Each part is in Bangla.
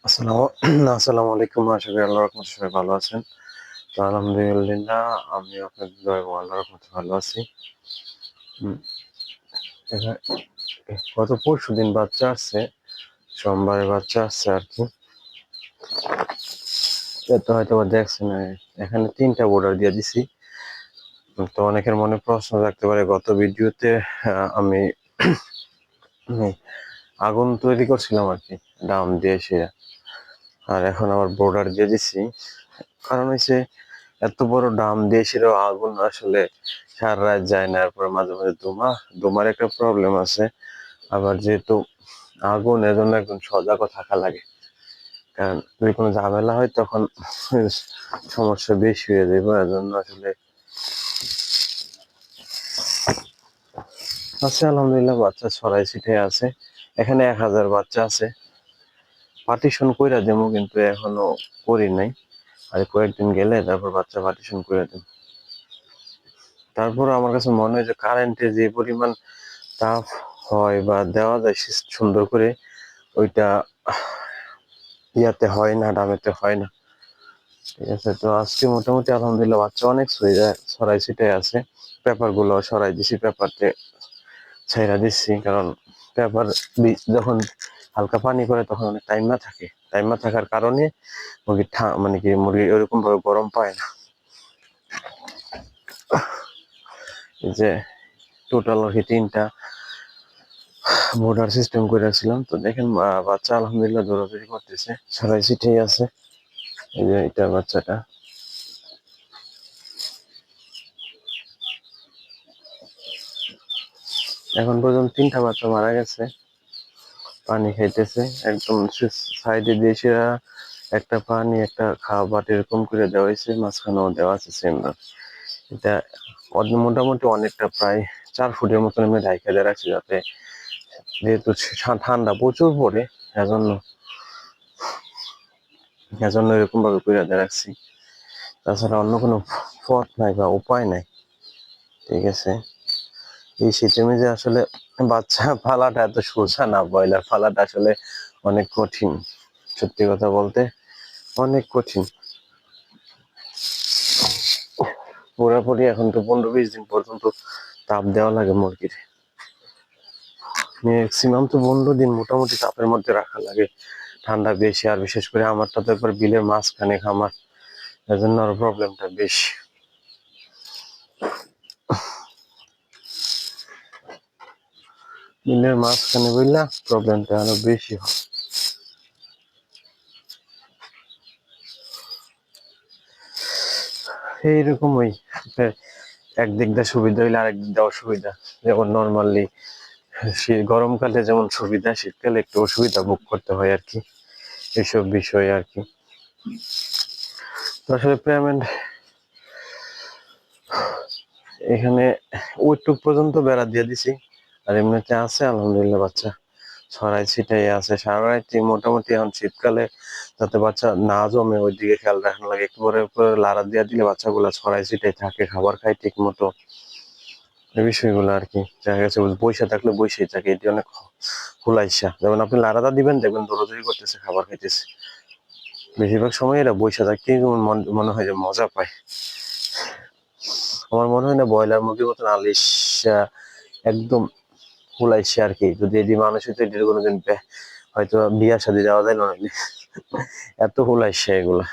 আসসালামু আলাইকুম। আশা করি আল্লাহর রহমতে সবাই ভালো আছেন। তো আলহামদুলিল্লাহ আমি আপনাদের দয়া এবং আল্লাহর রহমতে ভালো আছি। গত পরশু দিন বাচ্চা আসছে সোমবারে বাচ্চা আসছে আর কি। তো হয়তো বা দেখছেন এখানে তিনটা বর্ডার দিয়ে দিছি। তো অনেকের মনে প্রশ্ন থাকতে পারে, গত ভিডিওতে আমি আগুন তৈরি করছিলাম আর কি, ডাম দিয়ে সে আর এখন আবার বর্ডার দিয়ে দিছি। কারণ হচ্ছে এত বড় ডাম দিয়ে সেটাও আগুন আসলে সারা রাত যায় না, এরপরে মাঝে মাঝে ধোঁয়া ধোঁয়ার একটা প্রবলেম আছে। আবার যেহেতু আগুন, এজন্য একদম সজাগও থাকা লাগে। কারণ যদি কোনো ঝামেলা হয় তখন সমস্যা বেশি হয়ে যাবে এজন্য আসলে আছে আলহামদুলিল্লাহ বাচ্চা ছড়াই ছিটে আছে। এখানে এক হাজার বাচ্চা আছে। পার্টিশন কইরা দেবো কিন্তু এখনও করি নাই। আর কয়েকদিন গেলে তারপর বাচ্চা পার্টিশন করে দেব তারপর আমার কাছে মনে হয় যে কারেন্টে যে পরিমাণ তাপ হয় বা দেওয়া যায় সুন্দর করে, ওইটা ইয়াতে হয় না ডামেতে হয় না। ঠিক আছে, তো আজকে মোটামুটি আলহামদুলিল্লাহ বাচ্চা অনেক ছড়াই ছিটাই আছে। পেপারগুলো সরাই দিছি পেপারতে ছাইরা দিচ্ছি কারণ পেপার যখন হালকা পানি করে তখন অনেক টাইম না থাকে। টাইম না থাকার কারণে মুরগি মানে কি মুরগি ওরকম ভাবে গরম পায় না। যে টোটাল আর কি তিনটা বোর্ডার সিস্টেম করে রাখছিলাম। তো দেখেন বাচ্চা আলহামদুলিল্লাহ দৌড়াদৌড়ি করতেছে, সবাই সিটেই আছে। এই যে এটা বাচ্চাটা। এখন পর্যন্ত তিনটা বাচ্চা মারা গেছে। পানি খাইতেছে, একদম সাইডে দিয়ে সেরা একটা পানি, একটা খাবার এরকম করে দেওয়া হয়েছে, মাঝখানেও দেওয়া আছে সেম এটা মোটামুটি অনেকটা প্রায় চার ফুটের মতন আমি ঢাইকা দিয়ে রাখছি যাতে যেহেতু ঠান্ডা প্রচুর পড়ে, এজন্য এজন্য এরকম ভাবে করে দিয়ে রাখছি। তাছাড়া অন্য কোনো পথ নাই বা উপায় নাই, ঠিক আছে? এই শীতের মেঝে আসলে বাচ্চা ফালাটা এত সোজা না, ব্রয়লার ফালাটা আসলে অনেক কঠিন। সত্যি কথা বলতে অনেক কঠিন। পুরোপুরি এখন তো পনেরো বিশ দিন পর্যন্ত তাপ দেওয়া লাগে মুরগির। ম্যাক্সিমাম তো পনেরো দিন মোটামুটি তাপের মধ্যে রাখা লাগে। ঠান্ডা বেশি, আর বিশেষ করে আমারটা তো একবার বিলের মাঝখানে খামার। এজন্য আরও প্রবলেমটা বেশি। বিলের মাঝখানে বুঝলা প্রবলেমটা আরও বেশি হয়। এইরকম ওই একদিক দিয়ে সুবিধা হইলে আরেক দিক দিয়ে অসুবিধা। যেমন নর্মালি শীত গরমকালে যেমন সুবিধা, শীতকালে একটু অসুবিধা ভোগ করতে হয় আর কি, এইসব বিষয় আর কি। তো আসলে পেমেন্ট এখানে ওইটুক পর্যন্ত বেড়া দিয়ে দিছি। আর এমনিতে আছে, আলহামদুলিল্লাহ বাচ্চা ছড়াই ছিটাই আছে সারা রাত্রি মোটামুটি এখন শীতকালে যাতে বাচ্চা না জমে ওই দিকে খেয়াল রাখানো লাগে। একটু পরে পরে লাড়া দিয়ে দিলে বাচ্চাগুলো ছড়াই ছিটাই থাকে, খাবার খায় ঠিক মতো এই বিষয়গুলো আর কি, দেখা গেছে বৈশা থাকলে বৈশাই থাকে, এটি অনেক হুলাইসা যেমন আপনি লাড়াটা দিবেন, দেখবেন দৌড়াদৌড়ি করতেছে, খাবার খাইতেছে। বেশিরভাগ সময় এরা বৈশা থাকতেই মনে হয় যে মজা পায়। আমার মনে হয় না ব্রয়লার মুরগির মতন আলিশা একদম হুলাইছে আর কি। যদি এটি মানুষ হইতো, এটির কোনোদিন হয়তো বিয়া শাদি দেওয়া যায় না। এত হুলাইছে এগুলা।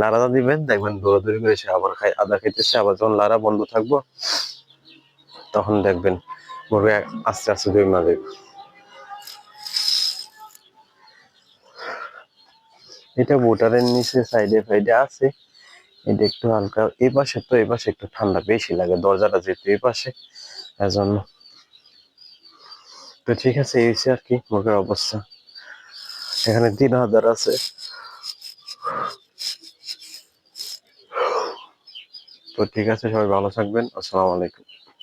লাড়াটা দিবেন, দেখবেন দৌড়াদৌড়ি করে সে আবার খাই আদা খাইতেছে। আবার যখন লাড়া বন্ধ থাকব, তখন দেখবেন মুরগি আস্তে আস্তে দুই মা দেবে এটা বোটারের নিচে সাইডে ফাইডে আছে। এটা একটু হালকা এই পাশে তো এই পাশে একটু ঠান্ডা বেশি লাগে, দরজাটা যেহেতু এই পাশে এজন্য তো ঠিক আছে, এই আর কি মুরগির অবস্থা। এখানে তিন হাজার আছে। তো ঠিক আছে, সবাই ভালো থাকবেন। আসসালামু আলাইকুম।